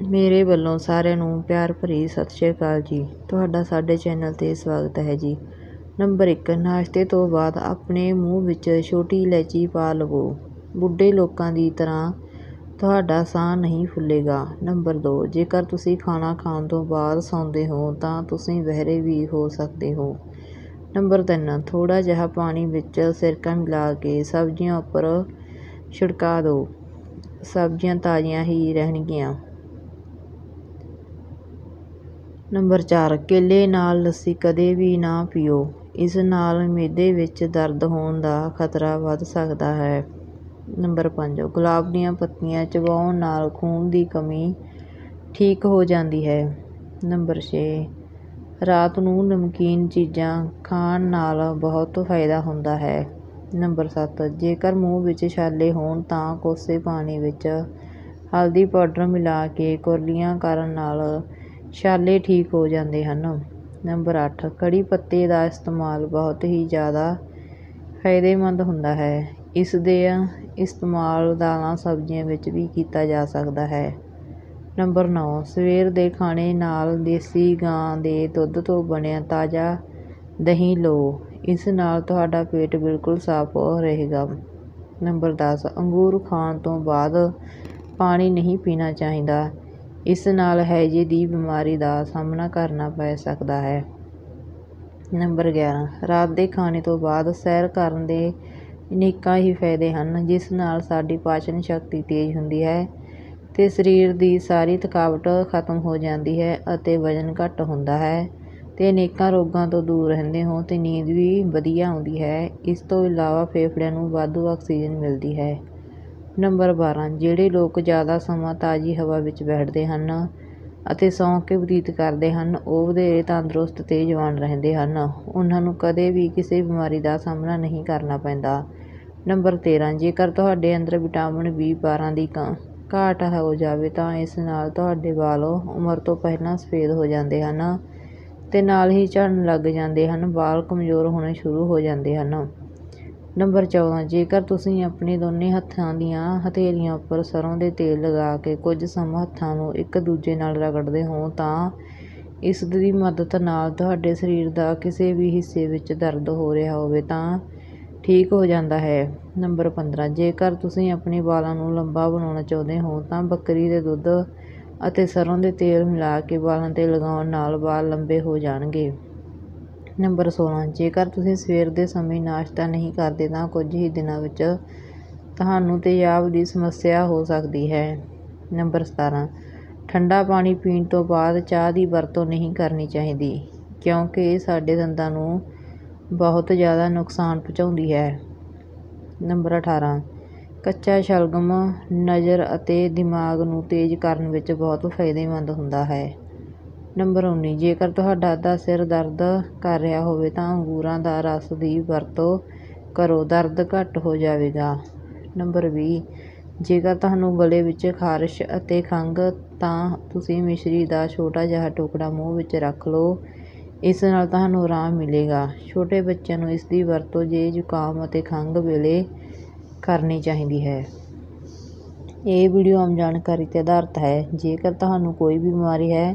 ਮੇਰੇ ਵੱਲੋਂ ਸਾਰਿਆਂ ਨੂੰ ਪਿਆਰ ਭਰੀ ਸਤਿ ਸ਼੍ਰੀ ਅਕਾਲ ਜੀ। ਤੁਹਾਡਾ ਸਾਡੇ ਚੈਨਲ 'ਤੇ ਸਵਾਗਤ ਹੈ ਜੀ। ਨੰਬਰ 1 ਨਾਸ਼ਤੇ ਤੋਂ ਬਾਅਦ ਆਪਣੇ ਮੂੰਹ ਵਿੱਚ ਛੋਟੀ ਇਲਾਇਚੀ ਪਾ ਲਵੋ। ਬੁੱਢੇ ਲੋਕਾਂ ਦੀ ਤਰ੍ਹਾਂ ਤੁਹਾਡਾ ਸਾਹ ਨਹੀਂ ਫੁੱਲੇਗਾ। ਨੰਬਰ 2 ਜੇਕਰ ਤੁਸੀਂ ਖਾਣਾ ਖਾਣ ਤੋਂ ਬਾਅਦ ਸੌਂਦੇ ਹੋ, ਤਾਂ ਤੁਸੀਂ ਬਹਿਰੇ ਵੀ ਹੋ ਸਕਦੇ ਹੋ। ਨੰਬਰ 3 ਥੋੜ੍ਹਾ ਜਿਹਾ ਪਾਣੀ ਵਿੱਚ ਸਿਰਕਾ ਮਿਲਾ ਕੇ ਸਬਜ਼ੀਆਂ ਉੱਪਰ ਛਿੜਕਾ ਦਿਓ। ਸਬਜ਼ੀਆਂ ਤਾਜ਼ੀਆਂ ਹੀ ਰਹਿਣਗੀਆਂ। ਨੰਬਰ ਚਾਰ, ਕੇਲੇ ਨਾਲ ਲੱਸੀ ਕਦੇ ਵੀ ਨਾ ਪੀਓ। ਇਸ ਨਾਲ ਮਿਹਦੇ ਵਿੱਚ ਦਰਦ ਹੋਣ ਦਾ ਖਤਰਾ ਵੱਧ ਸਕਦਾ ਹੈ। ਨੰਬਰ ਪੰਜ, ਗੁਲਾਬ ਦੀਆਂ ਪੱਤੀਆਂ ਚਬਾਉਣ ਨਾਲ ਖੂਨ ਦੀ ਕਮੀ ਠੀਕ ਹੋ ਜਾਂਦੀ ਹੈ। ਨੰਬਰ ਛੇ, ਰਾਤ ਨੂੰ ਨਮਕੀਨ ਚੀਜ਼ਾਂ ਖਾਣ ਨਾਲ ਬਹੁਤ ਫਾਇਦਾ ਹੁੰਦਾ ਹੈ। ਨੰਬਰ ਸੱਤ, ਜੇਕਰ ਮੂੰਹ ਵਿੱਚ ਛਾਲੇ ਹੋਣ ਤਾਂ ਕੋਸੇ ਪਾਣੀ ਵਿੱਚ ਹਲਦੀ ਪਾਊਡਰ ਮਿਲਾ ਕੇ ਕੁਰਲੀਆਂ ਕਰਨ ਨਾਲ ਛਾਲੇ ਠੀਕ ਹੋ ਜਾਂਦੇ ਹਨ। ਨੰਬਰ ਅੱਠ, ਕੜੀ ਪੱਤੇ ਦਾ ਇਸਤੇਮਾਲ ਬਹੁਤ ਹੀ ਜ਼ਿਆਦਾ ਫਾਇਦੇਮੰਦ ਹੁੰਦਾ ਹੈ। ਇਸ ਦੇ ਇਸਤੇਮਾਲ ਦਾਲਾਂ ਸਬਜ਼ੀਆਂ ਵਿੱਚ ਵੀ ਕੀਤਾ ਜਾ ਸਕਦਾ ਹੈ। ਨੰਬਰ 9 ਸਵੇਰ ਦੇ ਖਾਣੇ ਨਾਲ ਦੇਸੀ ਗਾਂ ਦੇ ਦੁੱਧ ਤੋਂ ਬਣਿਆ ਤਾਜ਼ਾ ਦਹੀਂ ਲਓ। ਇਸ ਨਾਲ ਤੁਹਾਡਾ ਪੇਟ ਬਿਲਕੁਲ ਸਾਫ਼ ਰਹੇਗਾ। ਨੰਬਰ ਦਸ, ਅੰਗੂਰ ਖਾਣ ਤੋਂ ਬਾਅਦ ਪਾਣੀ ਨਹੀਂ ਪੀਣਾ ਚਾਹੀਦਾ। ਇਸ ਨਾਲ ਹੈਜੇ ਦੀ ਬਿਮਾਰੀ ਦਾ ਸਾਹਮਣਾ ਕਰਨਾ ਪੈ ਸਕਦਾ ਹੈ। ਨੰਬਰ 11 ਰਾਤ ਦੇ ਖਾਣੇ ਤੋਂ ਬਾਅਦ ਸੈਰ ਕਰਨ ਦੇ ਅਨੇਕਾਂ ਹੀ ਫਾਇਦੇ ਹਨ, ਜਿਸ ਨਾਲ ਸਾਡੀ ਪਾਚਨ ਸ਼ਕਤੀ ਤੇਜ਼ ਹੁੰਦੀ ਹੈ ਅਤੇ ਸਰੀਰ ਦੀ ਸਾਰੀ ਥਕਾਵਟ ਖਤਮ ਹੋ ਜਾਂਦੀ ਹੈ ਅਤੇ ਵਜ਼ਨ ਘੱਟ ਹੁੰਦਾ ਹੈ ਅਤੇ ਅਨੇਕਾਂ ਰੋਗਾਂ ਤੋਂ ਦੂਰ ਰਹਿੰਦੇ ਹੋ ਅਤੇ ਨੀਂਦ ਵੀ ਵਧੀਆ ਆਉਂਦੀ ਹੈ। ਇਸ ਤੋਂ ਇਲਾਵਾ ਫੇਫੜਿਆਂ ਨੂੰ ਵਾਧੂ ਆਕਸੀਜਨ ਮਿਲਦੀ ਹੈ। ਨੰਬਰ 12 ਜਿਹੜੇ ਲੋਕ ਜ਼ਿਆਦਾ ਸਮਾਂ ਤਾਜ਼ੀ ਹਵਾ ਵਿੱਚ ਬੈਠਦੇ ਹਨ ਅਤੇ ਸੌਂ ਕੇ ਬਤੀਤ ਕਰਦੇ ਹਨ, ਉਹ ਵਧੇਰੇ ਤੰਦਰੁਸਤ ਅਤੇ ਜਵਾਨ ਰਹਿੰਦੇ ਹਨ। ਉਹਨਾਂ ਨੂੰ ਕਦੇ ਵੀ ਕਿਸੇ ਬਿਮਾਰੀ ਦਾ ਸਾਹਮਣਾ ਨਹੀਂ ਕਰਨਾ ਪੈਂਦਾ। ਨੰਬਰ 13 ਜੇਕਰ ਤੁਹਾਡੇ ਅੰਦਰ ਵਿਟਾਮਿਨ ਬੀ 12 ਦੀ ਕ, ਘਾਟ ਹੋ ਜਾਵੇ ਤਾਂ ਇਸ ਨਾਲ ਤੁਹਾਡੇ ਵਾਲ ਉਮਰ ਤੋਂ ਪਹਿਲਾਂ ਸਫੇਦ ਹੋ ਜਾਂਦੇ ਹਨ ਅਤੇ ਨਾਲ ਹੀ ਝੜਨ ਲੱਗ ਜਾਂਦੇ ਹਨ, ਵਾਲ ਕਮਜ਼ੋਰ ਹੋਣੇ ਸ਼ੁਰੂ ਹੋ ਜਾਂਦੇ ਹਨ। ਨੰਬਰ 14 ਜੇਕਰ ਤੁਸੀਂ ਆਪਣੇ ਦੋਨੇ ਹੱਥਾਂ ਦੀਆਂ ਹਥੇਲੀਆਂ ਉੱਪਰ ਸਰ੍ਹੋਂ ਦੇ ਤੇਲ ਲਗਾ ਕੇ ਕੁਝ ਸਮਾਂ ਹੱਥਾਂ ਨੂੰ ਇੱਕ ਦੂਜੇ ਨਾਲ ਰਗੜਦੇ ਹੋ, ਤਾਂ ਇਸ ਦੀ ਮਦਦ ਨਾਲ ਤੁਹਾਡੇ ਸਰੀਰ ਦਾ ਕਿਸੇ ਵੀ ਹਿੱਸੇ ਵਿੱਚ ਦਰਦ ਹੋ ਰਿਹਾ ਹੋਵੇ, ਤਾਂ ਠੀਕ ਹੋ ਜਾਂਦਾ ਹੈ। ਨੰਬਰ 15 ਜੇਕਰ ਤੁਸੀਂ ਆਪਣੇ ਵਾਲਾਂ ਨੂੰ ਲੰਬਾ ਬਣਾਉਣਾ ਚਾਹੁੰਦੇ ਹੋ, ਤਾਂ ਬੱਕਰੀ ਦੇ ਦੁੱਧ ਅਤੇ ਸਰ੍ਹੋਂ ਦੇ ਤੇਲ ਮਿਲਾ ਕੇ ਵਾਲਾਂ 'ਤੇ ਲਗਾਉਣ ਨਾਲ ਵਾਲ ਲੰਬੇ ਹੋ ਜਾਣਗੇ। ਨੰਬਰ 16 ਜੇਕਰ ਤੁਸੀਂ ਸਵੇਰ ਦੇ ਸਮੇਂ ਨਾਸ਼ਤਾ ਨਹੀਂ ਕਰਦੇ ਤਾਂ ਕੁਝ ਹੀ ਦਿਨਾਂ ਵਿੱਚ ਤੁਹਾਨੂੰ ਤੇਜ਼ਾਬ ਦੀ ਸਮੱਸਿਆ ਹੋ ਸਕਦੀ ਹੈ। ਨੰਬਰ 17 ਠੰਡਾ ਪਾਣੀ ਪੀਣ ਤੋਂ ਬਾਅਦ ਚਾਹ ਦੀ ਵਰਤੋਂ ਨਹੀਂ ਕਰਨੀ ਚਾਹੀਦੀ, ਕਿਉਂਕਿ ਇਹ ਸਾਡੇ ਦੰਦਾਂ ਨੂੰ ਬਹੁਤ ਜ਼ਿਆਦਾ ਨੁਕਸਾਨ ਪਹੁੰਚਾਉਂਦੀ ਹੈ। ਨੰਬਰ 18 ਕੱਚਾ ਸ਼ਲਗਮ ਨਜ਼ਰ ਅਤੇ ਦਿਮਾਗ ਨੂੰ ਤੇਜ਼ ਕਰਨ ਵਿੱਚ ਬਹੁਤ ਫਾਇਦੇਮੰਦ ਹੁੰਦਾ ਹੈ। ਨੰਬਰ 19 ਜੇਕਰ ਤੁਹਾਡਾ ਦਾ ਸਿਰ ਦਰਦ ਕਰ ਰਿਹਾ ਹੋਵੇ ਤਾਂ ਅੰਗੂਰਾਂ ਦਾ ਰਸ ਦੀ ਵਰਤੋਂ ਕਰੋ, ਦਰਦ ਘੱਟ ਹੋ ਜਾਵੇਗਾ। ਨੰਬਰ ਵੀਹ, ਜੇਕਰ ਤੁਹਾਨੂੰ ਗਲੇ ਵਿੱਚ ਖਾਰਸ਼ ਅਤੇ ਖੰਘ, ਤਾਂ ਤੁਸੀਂ ਮਿਸ਼ਰੀ ਦਾ ਛੋਟਾ ਜਿਹਾ ਟੁਕੜਾ ਮੂੰਹ ਵਿੱਚ ਰੱਖ ਲਓ। ਇਸ ਨਾਲ ਤੁਹਾਨੂੰ ਆਰਾਮ ਮਿਲੇਗਾ। ਛੋਟੇ ਬੱਚਿਆਂ ਨੂੰ ਇਸ ਦੀ ਵਰਤੋਂ ਜੇ ਜ਼ੁਕਾਮ ਅਤੇ ਖੰਘ ਵੇਲੇ ਕਰਨੀ ਚਾਹੀਦੀ ਹੈ। ਇਹ ਵੀਡੀਓ ਆਮ ਜਾਣਕਾਰੀ 'ਤੇ ਆਧਾਰਿਤ ਹੈ। ਜੇਕਰ ਤੁਹਾਨੂੰ ਕੋਈ ਵੀ ਬਿਮਾਰੀ ਹੈ